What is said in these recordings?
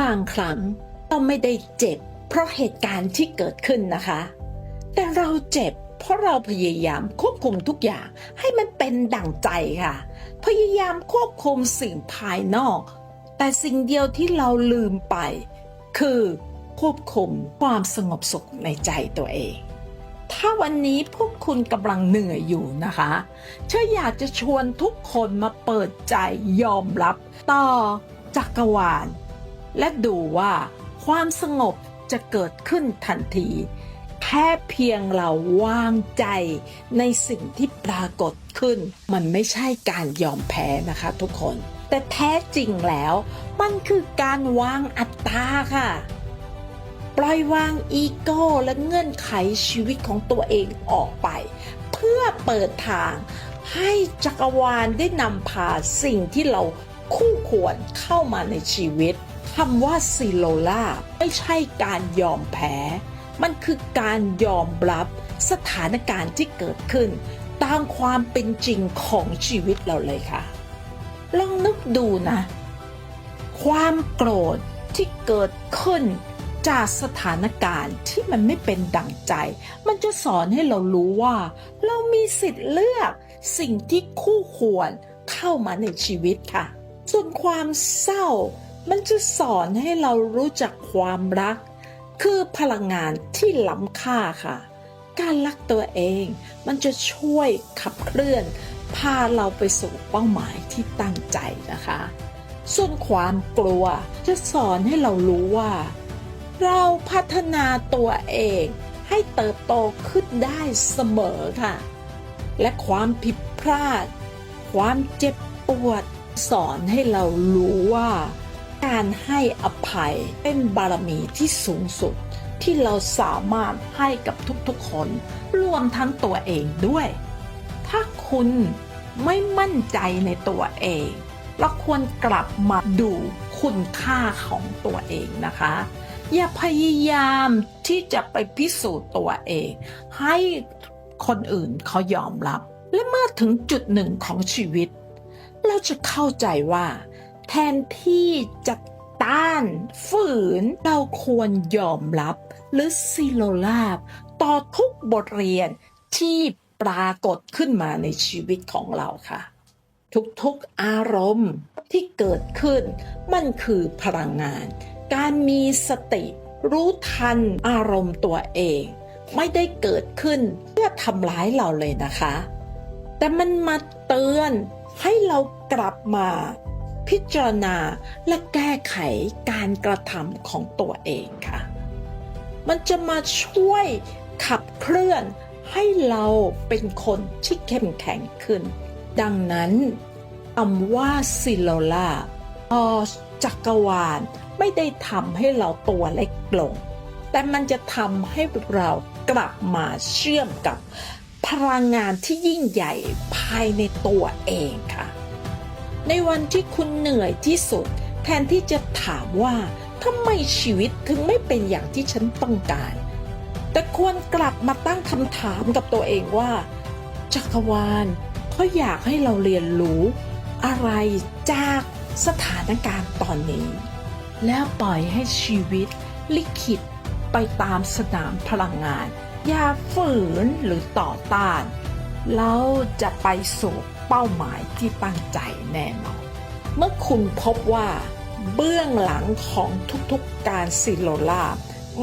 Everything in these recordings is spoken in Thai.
บางครั้งเราไม่ได้เจ็บ เพราะเหตุการณ์ที่เกิดขึ้นนะคะ แต่เราเจ็บ เพราะเราพยายามควบคุมทุกอย่างให้มันเป็นดั่งใจค่ะ พยายามควบคุมสิ่งภายนอก แต่สิ่งเดียวที่เราลืมไป คือควบคุมความสงบสุขในใจตัวเองถ้าวันนี้พวกคุณกำลังเหนื่อยอยู่นะคะเชื่ออยากจะชวนทุกคนมาเปิดใจยอมรับต่อจักรวาล และดูว่าความสงบจะเกิดขึ้นทันที แค่เพียงเราวางใจในสิ่งที่ปรากฏขึ้น มันไม่ใช่การยอมแพ้นะคะทุกคน แต่แท้จริงแล้วมันคือการวางอัตตาค่ะ ปล่อยวางอีโก้และเงื่อนไขชีวิตของตัวเองออกไป เพื่อเปิดทางให้จักรวาลได้นำพาสิ่งที่เรา คู่ควรเข้ามาในชีวิตคำว่าซิโลล่าไม่ใช่การยอมแพ้ มันคือการยอมรับสถานการณ์ที่เกิดขึ้น ตามความเป็นจริงของชีวิตเราเลยค่ะ ลองนึกดูนะ ความโกรธที่เกิดขึ้นจากสถานการณ์ที่มันไม่เป็นดั่งใจ มันจะสอนให้เรารู้ว่า เรามีสิทธิ์เลือกสิ่งที่คู่ควรเข้ามาในชีวิตค่ะ ส่วนความเศร้า มันจะสอนให้เรารู้จักความรัก คือพลังงานที่ล้ำค่าค่ะ การรักตัวเองมันจะช่วยขับเคลื่อน พาเราไปสู่เป้าหมายที่ตั้งใจนะคะ ส่วนความกลัวจะสอนให้เรารู้ว่า เราพัฒนาตัวเองให้เติบโตขึ้นได้เสมอค่ะ และความผิดพลาด ความเจ็บปวด สอนให้เรารู้ว่า การให้อภัยเป็นบารมีที่สูงสุด ที่เราสามารถให้กับทุกๆคน รวมทั้งตัวเองด้วย ถ้าคุณไม่มั่นใจในตัวเองเราควรกลับมาดูคุณค่าของตัวเองนะคะ อย่าพยายามที่จะไปพิสูจน์ตัวเอง ให้คนอื่นเขายอมรับ และเมื่อถึงจุดหนึ่งของชีวิต เราจะเข้าใจว่า แทนที่จะต้าน ฝืน เราควรยอมรับ หรือซิโลลาบ ต่อทุกบทเรียนที่ปรากฏขึ้นมาในชีวิตของเราค่ะ ทุกๆอารมณ์ที่เกิดขึ้น มันคือพลังงาน การมีสติ รู้ทันอารมณ์ตัวเอง ไม่ได้เกิดขึ้นเพื่อทำร้ายเราเลยนะคะ แต่มันมาเตือน ให้เรากลับมาพิจารณาและแก้ไขการกระทำของตัวเองค่ะ มันจะมาช่วยขับเคลื่อนให้เราเป็นคนที่เข้มแข็งขึ้น ดังนั้นคำว่าซิโลลาออจักรวาลไม่ได้ทำให้เราตัวเล็กลง แต่มันจะทำให้เรากลับมาเชื่อมกับ พลังงานที่ยิ่งใหญ่ภายในตัวเองค่ะ ในวันที่คุณเหนื่อยที่สุด แทนที่จะถามว่าทำไมชีวิตถึงไม่เป็นอย่างที่ฉันต้องการ แต่ควรกลับมาตั้งคำถามกับตัวเองว่า จักรวาลเขาอยากให้เราเรียนรู้อะไรจากสถานการณ์ตอนนี้ แล้วปล่อยให้ชีวิตลิขิตไปตามสนามพลังงาน อย่าฝืนหรือต่อต้าน เราจะไปสู่เป้าหมายที่ตั้งใจแน่นอน เมื่อคุณพบว่า เบื้องหลังของทุกๆการสิโลลาบ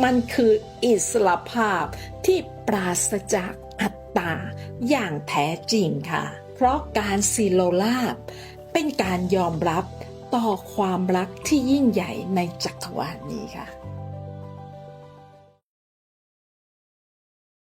มันคืออิสระภาพที่ปราศจากอัตตาอย่างแท้จริงค่ะ เพราะการสิโลลาบเป็นการยอมรับต่อความรักที่ยิ่งใหญ่ในจักรวาลนี้ค่ะ